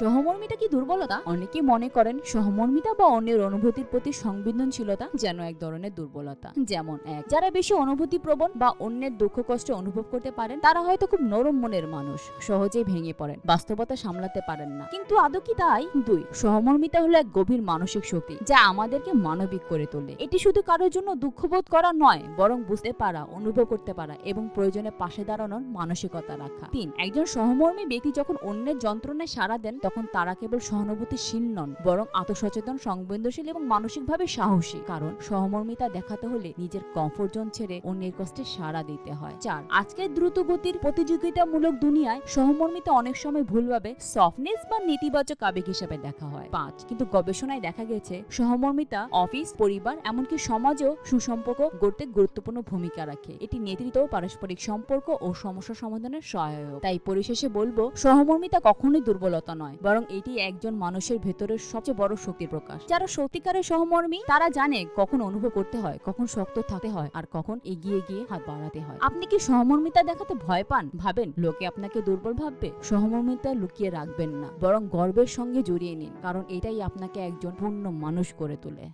সহমর্মিতা কি দুর্বলতা? অনেকে মনে করেন সহমর্মিতা বা অন্যের অনুভূতির প্রতি সংবেদনশীলতা যেন এক ধরনের দুর্বলতা। যেমন এক, যারা বেশি অনুভূতি প্রবণ বা অন্যের দুঃখ কষ্ট অনুভব করতে পারেন, তারা হয়তো খুব নরম মনের মানুষ, সহজেই ভেঙে পড়েন, বাস্তবতা সামলাতে পারেন না। কিন্তু আদৌ কি তাই? দুই, সহমর্মিতা হলো এক গভীর মানসিক শক্তি যা আমাদেরকে মানবিক করে তোলে। এটি শুধু কারোর জন্য দুঃখবোধ করা নয়, বরং বুঝতে পারা, অনুভব করতে পারা এবং প্রয়োজনে পাশে দাঁড়ানোর মানসিকতা রাখা। তিন, একজন সহমর্মী ব্যক্তি যখন অন্যের যন্ত্রণায় সাড়া দেন তখন তারা কেবল সহানুভূতিশীল নন, বরং আত্মসচেতন, সংবেদনশীল এবং মানসিকভাবে সাহসী। কারণ সহমর্মিতা দেখাতে হলে নিজের কমফোর্ট জোন ছেড়ে অন্যের কষ্টে সাড়া দিতে হয়। চার আজকের দ্রুত গতির প্রতিযোগিতামূলক দুনিয়ায় সহমর্মিতা অনেক সময় ভুলভাবে সফটনেস বা নেতিবাচক আবেগ হিসেবে দেখা হয়। পাঁচ, কিন্তু গবেষণায় দেখা গেছে, সহমর্মিতা অফিস পরিবার, এমনকি সমাজেও সুসম্পর্ক গড়তে গুরুত্বপূর্ণ ভূমিকা রাখে। এটি নেতৃত্ব পারস্পরিক সম্পর্ক ও সমস্যা সমাধানের সহায়ক। তাই পরিশেষে বলব, সহমর্মিতা কখনোই দুর্বলতা নয়। বরং এটি একজন মানুষের ভেতরের সবচেয়ে বড় শক্তির প্রকাশ। যারা সত্যিকারের সহমর্মী, তারা জানে কখন অনুভব করতে হয়, কখন শক্ত থাকতে হয়, আর কখন এগিয়ে গিয়ে হাত বাড়াতে হয়। আপনি কি সহমর্মিতা দেখাতে ভয় পান? ভাবেন, লোকে আপনাকে দুর্বল ভাববে। সহমর্মিতা লুকিয়ে রাখবেন না, বরং গর্বের সঙ্গে জড়িয়ে নিন, কারণ এটাই আপনাকে একজন পূর্ণ মানুষ করে তোলে।